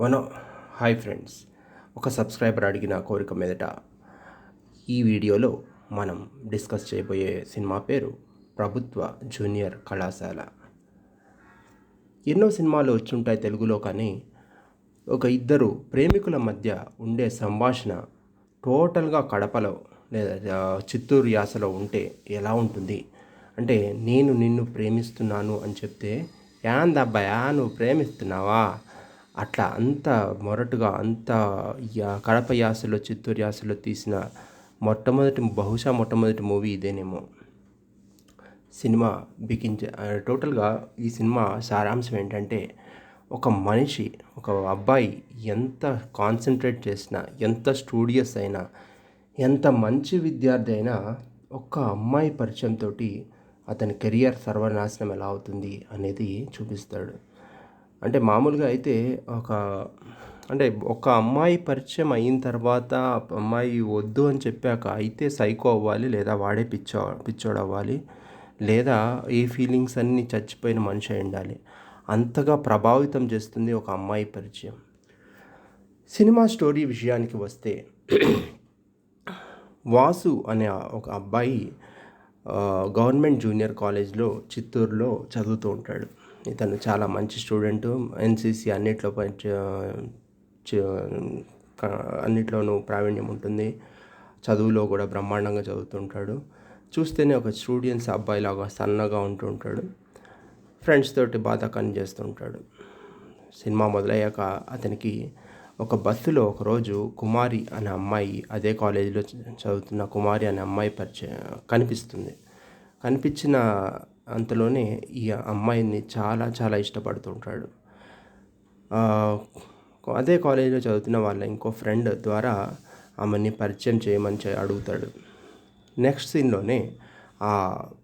మనో hi friends ఒక subscriber అడిగిన కోరిక మీదట ఈ వీడియోలో మనం డిస్కస్ చేయబోయే సినిమా పేరు ప్రభుత్వ జూనియర్ కళాశాల. ఎన్నో సినిమాలు వచ్చుంటాయి తెలుగులో కానీ ఒక ఇద్దరు ప్రేమికుల మధ్య ఉండే సంభాషణ టోటల్గా కడపలో లేదా చిత్తూరు యాసలో ఉంటే ఎలా ఉంటుంది? అంటే నేను నిన్ను ప్రేమిస్తున్నాను అని చెప్తే యాందబ్బాయా నువ్వు ప్రేమిస్తున్నావా? అట్లా అంత మొరటుగా అంత యా- కడప యాసలో చిత్తూరు యాసలో తీసిన మొట్టమొదటి బహుశా మొట్టమొదటి మూవీ ఇదేనేమో. సినిమా బిగించ టోటల్గా ఈ సినిమా సారాంశం ఏంటంటే ఒక మనిషి ఒక అబ్బాయి ఎంత కాన్సన్ట్రేట్ చేసినా ఎంత స్టూడియస్ అయినా ఎంత మంచి విద్యార్థి అయినా ఒక్క అమ్మాయి పరిచయంతో అతని కెరియర్ సర్వనాశనం ఎలా అవుతుంది అనేది చూపిస్తాడు. అంటే మామూలుగా అయితే ఒక అంటే ఒక అమ్మాయి పరిచయం అయిన తర్వాత అమ్మాయి వద్దు అని చెప్పాక అయితే సైకో అవ్వాలి లేదా వాడే పిచ్చో పిచ్చోడు అవ్వాలి లేదా ఏ ఫీలింగ్స్ అన్నీ చచ్చిపోయిన మనిషి అయి ఉండాలి. అంతగా ప్రభావితం చేస్తుంది ఒక అమ్మాయి పరిచయం. సినిమా స్టోరీ విషయానికి వస్తే వాసు అనే ఒక అబ్బాయి గవర్నమెంట్ జూనియర్ కాలేజ్లో చిత్తూరులో చదువుతూ ఉంటాడు. ఇతను చాలా మంచి స్టూడెంట్. ఎన్సీసీ అన్నిట్లో అన్నిట్లోనూ ప్రావీణ్యం ఉంటుంది. చదువులో కూడా బ్రహ్మాండంగా చదువుతుంటాడు చూస్తేనే ఒక స్టూడెంట్స్ అబ్బాయిలాగా సన్నగా ఉంటూ ఉంటాడు. ఫ్రెండ్స్ తోటి బాధ కన్ చేస్తుంటాడు సినిమా మొదలయ్యాక అతనికి ఒక బస్సులో ఒకరోజు కుమారి అనే అమ్మాయి అదే కాలేజీలో చదువుతున్న కుమారి అనే అమ్మాయి పరిచయం కనిపిస్తుంది. కనిపించిన అంతలోనే ఈ అమ్మాయిని చాలా చాలా ఇష్టపడుతుంటాడు అదే కాలేజీలో చదువుతున్న వాళ్ళ ఇంకో ఫ్రెండ్ ద్వారా ఆమెని పరిచయం చేయమని అడుగుతాడు. నెక్స్ట్ సీన్లోనే ఆ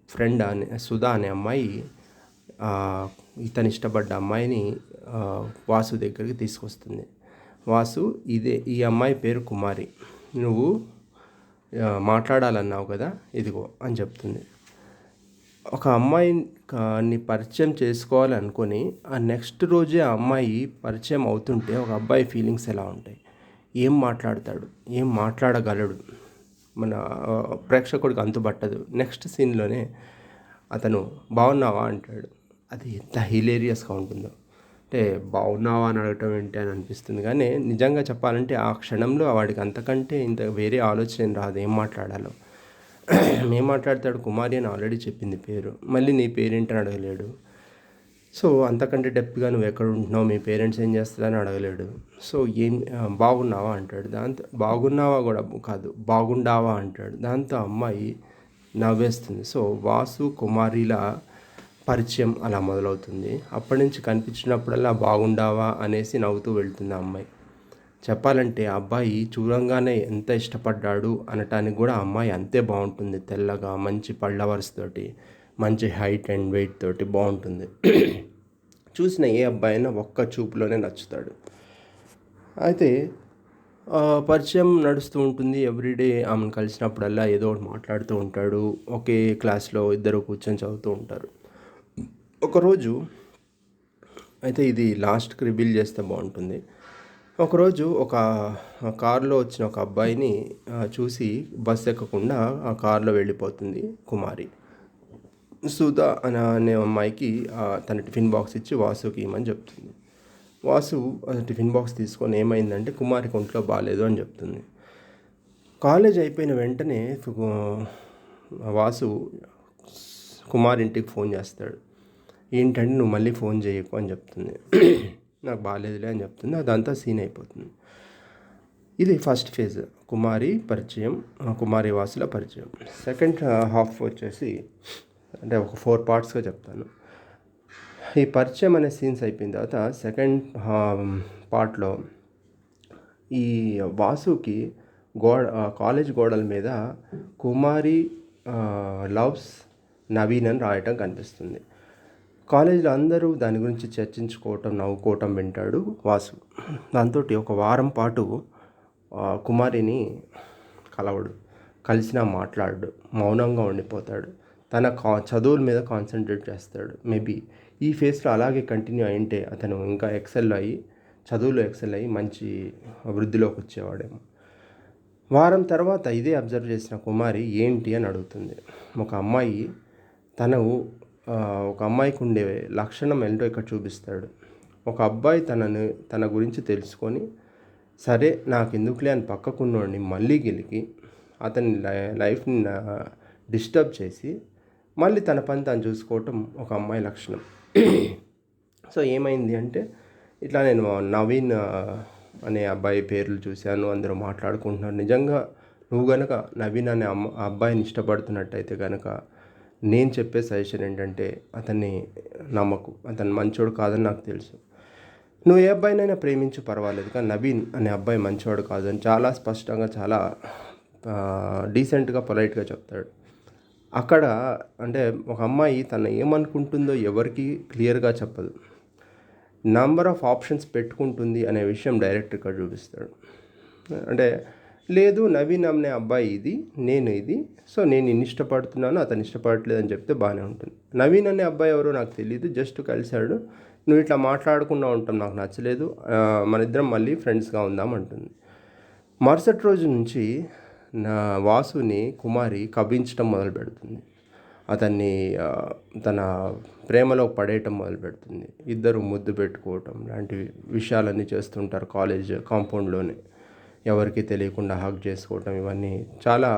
ఫ్రెండ్ అనే సుధా అనే అమ్మాయి ఇతను ఇష్టపడ్డ అమ్మాయిని వాసు దగ్గరికి తీసుకొస్తుంది. వాసు ఇదే ఈ అమ్మాయి పేరు కుమారి. నువ్వు మాట్లాడాలన్నావు కదా ఇదిగో అని చెప్తుంది. ఒక అమ్మాయిని పరిచయం చేసుకోవాలనుకొని ఆ నెక్స్ట్ రోజే ఆ అమ్మాయి పరిచయం అవుతుంటే ఒక అబ్బాయి ఫీలింగ్స్ ఎలా ఉంటాయి? ఏం మాట్లాడతాడు? ఏం మాట్లాడగలడు? మన ప్రేక్షకుడికి అంతుబట్టదు. నెక్స్ట్ సీన్లోనే అతను బాగున్నావా? అంటాడు. అది ఎంత హిలేరియస్గా ఉంటుందో. అంటే బాగున్నావా అని అడగటం ఏంటి అని అనిపిస్తుంది. కానీ నిజంగా చెప్పాలంటే ఆ క్షణంలో వాడికి అంతకంటే ఇంత వేరే ఆలోచన రాదు. ఏం మాట్లాడాలో. ఏం మాట్లాడతాడు? కుమారి అని ఆల్రెడీ చెప్పింది పేరు. మళ్ళీ నీ పేరేంటని అడగలేడు. సో అంతకంటే డెప్త్గా నువ్వు ఎక్కడ ఉంటున్నావు? మీ పేరెంట్స్ ఏం చేస్తారని అడగలేడు. సో ఏం బాగున్నావా అంటాడు. దాంతో బాగున్నావా కూడా కాదు బాగుండావా అంటాడు. దాంతో అమ్మాయి నవ్వేస్తుంది. సో వాసు కుమారిలా పరిచయం అలా మొదలవుతుంది. అప్పటి నుంచి కనిపించినప్పుడల్లా బాగుండావా అనేసి నవ్వుతూ వెళ్తుంది ఆ అమ్మాయి. చెప్పాలంటే ఆ అబ్బాయి చూడంగానే ఎంత ఇష్టపడ్డాడు అనటానికి కూడా ఆ అమ్మాయి అంతే బాగుంటుంది. తెల్లగా మంచి పళ్ళ వరుసతోటి మంచి హైట్ అండ్ వెయిట్ తోటి బాగుంటుంది. చూసిన ఏ అబ్బాయి అయినా ఒక్క చూపులోనే నచ్చుతాడు. అయితే పరిచయం నడుస్తూ ఉంటుంది. ఎవ్రీడే ఆమెను కలిసినప్పుడల్లా ఏదో ఒకటి మాట్లాడుతూ ఉంటాడు. ఒకే క్లాస్లో ఇద్దరు కూర్చొని చదువుతూ ఉంటారు. ఒకరోజు అయితే ఇది లాస్ట్కి రివీల్ చేస్తే బాగుంటుంది. ఒకరోజు ఒక కారులో వచ్చిన ఒక అబ్బాయిని చూసి బస్ ఎక్కకుండా ఆ కారులో వెళ్ళిపోతుంది కుమారి. సుధా అనే అనే అమ్మాయికి తన టిఫిన్ బాక్స్ ఇచ్చి వాసుకి ఇవ్వమని చెప్తుంది. వాసు ఆ టిఫిన్ బాక్స్ తీసుకొని ఏమైందంటే కుమారికి ఒంట్లో బాగాలేదు అని చెప్తుంది. కాలేజ్ అయిపోయిన వెంటనే వాసు కుమార్ ఇంటికి ఫోన్ చేస్తాడు. ఏంటంటే నువ్వు మళ్ళీ ఫోన్ చేయకు అని చెప్తుంది. నాకు బాగాలేదులే అని చెప్తుంది. అదంతా సీన్ అయిపోతుంది. ఇది ఫస్ట్ ఫేజ్ కుమారి పరిచయం కుమారి వాసుల పరిచయం. సెకండ్ హాఫ్ వచ్చేసి అంటే ఒక ఫోర్ పార్ట్స్గా చెప్తాను. ఈ పరిచయం అనే సీన్స్ అయిపోయిన తర్వాత సెకండ్ పార్ట్లో ఈ వాసుకి గోడ కాలేజ్ గోడల మీద కుమారి లవ్స్ నవీన్ అని రాయటం కనిపిస్తుంది. కాలేజీలో అందరూ దాని గురించి చర్చించుకోవటం నవ్వుకోవటం వింటాడు వాసు. దాంతో ఒక వారం పాటు కుమారిని కలవడు కలిసినా మాట్లాడు మౌనంగా ఉండిపోతాడు. తన కా చదువుల మీద కాన్సన్ట్రేట్ చేస్తాడు. మేబీ ఈ ఫేస్లో అలాగే కంటిన్యూ అయింటే అతను ఇంకా ఎక్సెల్ అయ్యి చదువులో ఎక్సెల్ అయ్యి మంచి వృద్ధిలోకి వచ్చేవాడేమో. వారం తర్వాత ఇదే అబ్జర్వ్ చేసిన కుమారి ఏంటి అని అడుగుతుంది. ఒక అమ్మాయి తను ఒక అమ్మాయికి ఉండే లక్షణం ఏంటో ఇక్కడ చూపిస్తాడు. ఒక అబ్బాయి తనను తన గురించి తెలుసుకొని సరే నాకు ఎందుకులే అని పక్కకున్నోడిని మళ్ళీ గెలికి అతని లై- లైఫ్ని డిస్టర్బ్ చేసి మళ్ళీ తన పని తను చూసుకోవటం ఒక అమ్మాయి లక్షణం. సో ఏమైంది అంటే ఇట్లా నేను నవీన్ అనే అబ్బాయి పేర్లు చూశాను అందరూ మాట్లాడుకుంటున్నారు. నిజంగా నువ్వు గనక నవీన్ అనే అమ్మ అబ్బాయిని ఇష్టపడుతున్నట్టయితే కనుక నేను చెప్పే సజెషన్ ఏంటంటే అతన్ని నమ్మకు. అతను మంచోడు కాదని నాకు తెలుసు. నువ్వు ఏ అబ్బాయినైనా ప్రేమించు పర్వాలేదు. కానీ నవీన్ అనే అబ్బాయి మంచివాడు కాదని చాలా స్పష్టంగా చాలా డీసెంట్గా పొలైట్గా చెప్తాడు. అక్కడ అంటే ఒక అమ్మాయి తను ఏమనుకుంటుందో ఎవరికి క్లియర్గా చెప్పదు. నంబర్ ఆఫ్ ఆప్షన్స్ పెట్టుకుంటుంది అనే విషయం డైరెక్ట్ ఇక్కడ చూపిస్తాడు. అంటే లేదు నవీన్ అనే అబ్బాయి ఇది నేను ఇది. సో నేను ఇన్ని ఇష్టపడుతున్నాను అతను ఇష్టపడట్లేదు అని చెప్తే బాగానే ఉంటుంది. నవీన్ అనే అబ్బాయి ఎవరో నాకు తెలియదు జస్ట్ కలిశాడు. నువ్వు ఇట్లా మాట్లాడకుండా ఉంటాం నాకు నచ్చలేదు. మన ఇద్దరం మళ్ళీ ఫ్రెండ్స్గా ఉందాం అంటుంది. మరుసటి రోజు నుంచి నా వాసుని కుమారి కవ్వించడం మొదలు పెడుతుంది. అతన్ని తన ప్రేమలో పడేయటం మొదలు పెడుతుంది. ఇద్దరు ముద్దు పెట్టుకోవటం లాంటి విషయాలన్నీ చేస్తుంటారు కాలేజ్ కాంపౌండ్లోనే. ఎవరికి తెలియకుండా హక్ చేసుకోవటం ఇవన్నీ చాలా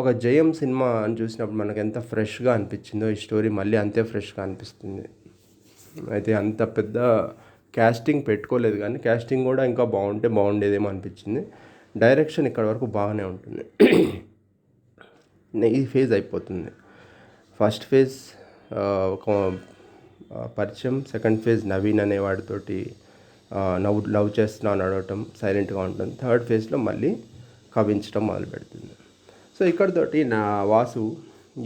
ఒక జయం సినిమా అని చూసినప్పుడు మనకు ఎంత ఫ్రెష్గా అనిపించిందో ఈ స్టోరీ మళ్ళీ అంతే ఫ్రెష్గా అనిపిస్తుంది. అయితే అంత పెద్ద క్యాస్టింగ్ పెట్టుకోలేదు కానీ క్యాస్టింగ్ కూడా ఇంకా బాగుంటే బాగుండేదేమో అనిపించింది. డైరెక్షన్ ఇక్కడ వరకు బాగానే ఉంటుంది. ఈ ఫేజ్ అయిపోతుంది. ఫస్ట్ ఫేజ్ ఒక పరిచయం. సెకండ్ ఫేజ్ నవీన్ అనేవాడితోటి నవ్వు లవ్ చేస్తున్నాను అడగటం సైలెంట్గా ఉంటుంది థర్డ్ ఫేజ్లో మళ్ళీ కవించడం మొదలు పెడుతుంది. సో ఇక్కడతోటి నా వాసు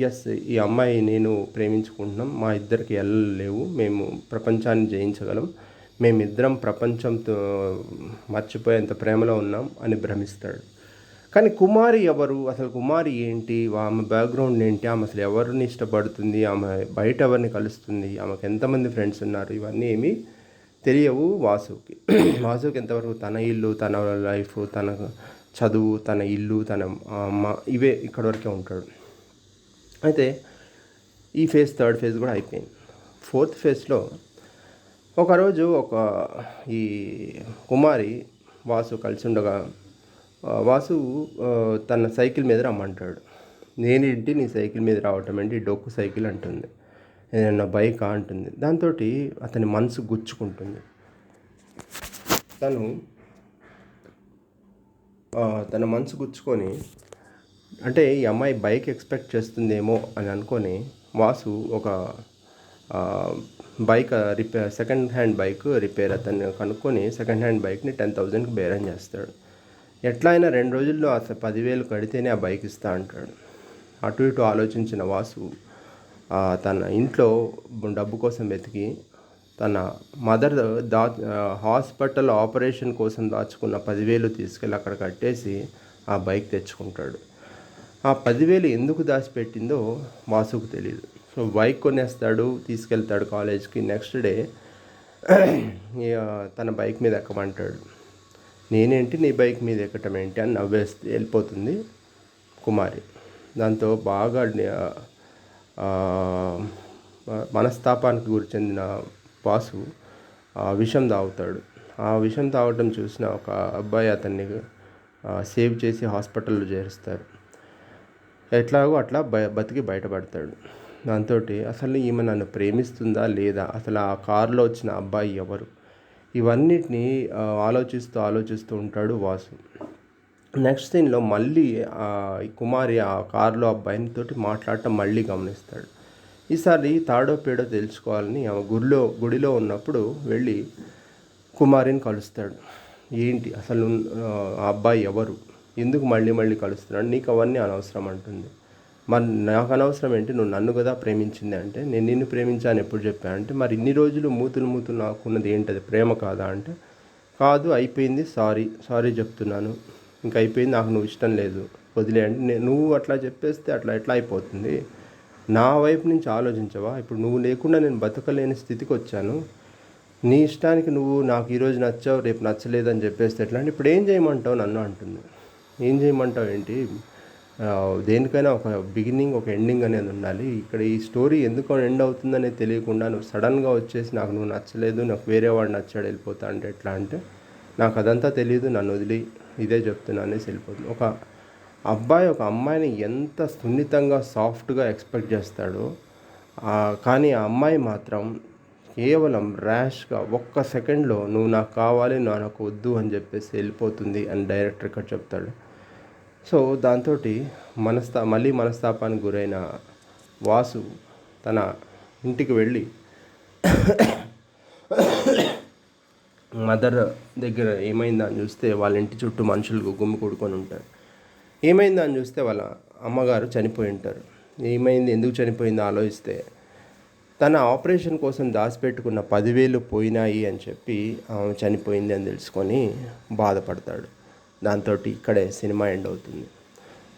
ఎస్ ఈ అమ్మాయి నేను ప్రేమించుకుంటున్నాం. మా ఇద్దరికి ఎల్లలు లేవు. మేము ప్రపంచాన్ని జయించగలం. మేమిద్దరం ప్రపంచంతో మర్చిపోయేంత ప్రేమలో ఉన్నాం అని భ్రమిస్తాడు. కానీ కుమారి ఎవరు? అసలు కుమారి ఏంటి? ఆమె బ్యాక్గ్రౌండ్ ఏంటి? ఆమె అసలు ఎవరిని ఇష్టపడుతుంది? ఆమె బయట ఎవరిని కలుస్తుంది? ఆమెకు ఎంతమంది ఫ్రెండ్స్ ఉన్నారు? ఇవన్నీ ఏమీ తెలియవు వాసుకి. వాసుకి ఎంతవరకు తన ఇల్లు తన లైఫ్ తన చదువు తన ఇల్లు తన అమ్మ ఇవే ఇక్కడి వరకే ఉంటాడు. అయితే ఈ ఫేజ్ థర్డ్ ఫేజ్ కూడా అయిపోయింది. ఫోర్త్ ఫేజ్లో ఒకరోజు ఒక ఈ కుమారి వాసు కలిసి ఉండగా వాసు తన సైకిల్ మీద రమ్మంటాడు. నేనేంటి నీ సైకిల్ మీద రావటం ఏంటి? డొక్కు సైకిల్ అంటుంది. ఏదైనా బైక్ అంటుంది. దాంతో అతని మనసు గుచ్చుకుంటుంది. తను తన మనసు గుచ్చుకొని అంటే ఈ అమ్మాయి బైక్ ఎక్స్పెక్ట్ చేస్తుందేమో అని అనుకొని వాసు ఒక bike repair second hand bike repair అతను కనుక్కొని సెకండ్ హ్యాండ్ బైక్ని టెన్ థౌజండ్కి బేరం చేస్తాడు. ఎట్లా అయినా రెండు రోజుల్లో అసలు పదివేలు కడితేనే ఆ బైక్ ఇస్తా అంటాడు. అటు ఇటు ఆలోచించిన వాసు తన ఇంట్లో డబ్బు కోసం వెతికి తన మదర్ దా హాస్పిటల్ ఆపరేషన్ కోసం దాచుకున్న పదివేలు తీసుకెళ్ళి అక్కడ కట్టేసి ఆ బైక్ తెచ్చుకుంటాడు. ఆ పదివేలు ఎందుకు దాచిపెట్టిందో వాసుకు తెలియదు సో బైక్ కొనేస్తాడు తీసుకెళ్తాడు కాలేజ్కి. నెక్స్ట్ డే తన బైక్ మీద ఎక్కమంటాడు. నేనేంటి నీ బైక్ మీద ఎక్కటం ఏంటి? అని నవ్వేస్తే వెళ్ళిపోతుంది కుమారి. దాంతో బాగా మనస్తాపానికి గురి చెందిన వాసు ఆ విషం తాగుతాడు. ఆ విషం తాగటం చూసిన ఒక అబ్బాయి అతన్ని సేవ్ చేసి హాస్పిటల్లో చేరుస్తారు. ఎట్లాగో అట్లా బ బతికి బయటపడతాడు. దాంతో అసలు ఈమె నన్ను ప్రేమిస్తుందా లేదా? అసలు ఆ కారులో వచ్చిన అబ్బాయి ఎవరు? ఇవన్నిటిని ఆలోచిస్తూ ఆలోచిస్తూ ఉంటాడు వాసు. నెక్స్ట్ సీన్లో మళ్ళీ ఈ కుమారి ఆ కారులో అబ్బాయిని తోటి మాట్లాడటం మళ్ళీ గమనిస్తాడు. ఈసారి తాడో పేడో తెలుసుకోవాలని ఆమె గుడిలో గుడిలో ఉన్నప్పుడు వెళ్ళి కుమారిని కలుస్తాడు. ఏంటి? అసలు ఆ అబ్బాయి ఎవరు? ఎందుకు మళ్ళీ మళ్ళీ కలుస్తున్నాడు? నీకు అవన్నీ అనవసరం అంటుంది. మరి నాకు అనవసరం ఏంటి? నువ్వు నన్ను కదా ప్రేమించింది అంటే నేను నిన్ను ప్రేమించాను ఎప్పుడు చెప్పాను అంటే మరి ఇన్ని రోజులు మూతులు మూతులు నాకున్నది ఏంటది? ప్రేమ కాదా అంటే కాదు అయిపోయింది సారీ సారీ చెప్తున్నాను. ఇంకా అయిపోయింది. నాకు నువ్వు ఇష్టం లేదు. వదిలే అంటే నువ్వు అట్లా చెప్పేస్తే అట్లా ఎట్లా అయిపోతుంది? నా వైపు నుంచి ఆలోచించవా? ఇప్పుడు నువ్వు లేకుండా నేను బతకలేని స్థితికి వచ్చాను. నీ ఇష్టానికి నువ్వు నాకు ఈరోజు నచ్చావు రేపు నచ్చలేదని చెప్పేస్తే ఎట్లా? అంటే ఇప్పుడు ఏం చేయమంటావు నన్ను అంటుంది. ఏం చేయమంటావు ఏంటి? దేనికైనా ఒక బిగినింగ్ ఒక ఎండింగ్ అనేది ఉండాలి. ఇక్కడ ఈ స్టోరీ ఎందుకు ఎండ్ అవుతుందనే తెలియకుండా నువ్వు సడన్గా వచ్చేసి నాకు నువ్వు నచ్చలేదు నాకు వేరే వాడు నచ్చాడు వెళ్ళిపోతా అంటే ఎట్లా అంటే నాకు అదంతా తెలియదు నన్ను వదిలి ఇదే చెప్తున్నానే అనేసి వెళ్ళిపోతుంది. ఒక అబ్బాయి ఒక అమ్మాయిని ఎంత సున్నితంగా సాఫ్ట్గా ఎక్స్పెక్ట్ చేస్తాడో కానీ ఆ అమ్మాయి మాత్రం కేవలం ర్యాష్గా ఒక్క సెకండ్లో నువ్వు నాకు కావాలి నువ్వు నాకు వద్దు అని చెప్పేసి వెళ్ళిపోతుంది అని డైరెక్టర్ ఇక్కడ చెప్తాడు. సో దాంతో మనస్తా మళ్ళీ మనస్తాపానికి గురైన వాసు తన ఇంటికి వెళ్ళి మదర్ దగ్గర ఏమైందని చూస్తే వాళ్ళ ఇంటి చుట్టూ మనుషులు గుమ్మి కూడుకొని ఉంటారు. ఏమైందని చూస్తే వాళ్ళ అమ్మగారు చనిపోయి ఉంటారు. ఏమైంది? ఎందుకు చనిపోయిందో? ఆలోచిస్తే తన ఆపరేషన్ కోసం దాచిపెట్టుకున్న పదివేలు పోయినాయి అని చెప్పి ఆమె చనిపోయింది అని తెలుసుకొని బాధపడతాడు. దాంతో ఇక్కడే సినిమా ఎండ్ అవుతుంది.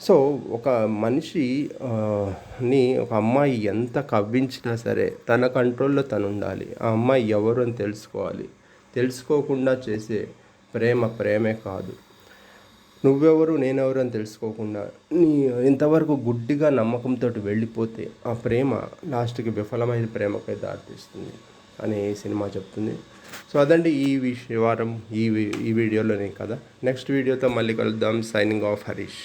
సో ఒక మనిషి ని ఒక అమ్మాయి ఎంత కవ్వించినా సరే తన కంట్రోల్లో తను ఉండాలి. ఆ అమ్మాయి ఎవరు అని తెలుసుకోవాలి. తెలుసుకోకుండా చేసే ప్రేమ ప్రేమే కాదు. నువ్వెవరు నేనెవరు అని తెలుసుకోకుండా నీ ఇంతవరకు గుడ్డిగా నమ్మకంతో వెళ్ళిపోతే ఆ ప్రేమ లాస్ట్కి విఫలమైన ప్రేమకై దారితీస్తుంది అని సినిమా చెప్తుంది. సో అదండి ఈ విష వారం ఈ ఈ వీడియోలోనే కదా. నెక్స్ట్ వీడియోతో మళ్ళీ కలుద్దాం. Signing off Harish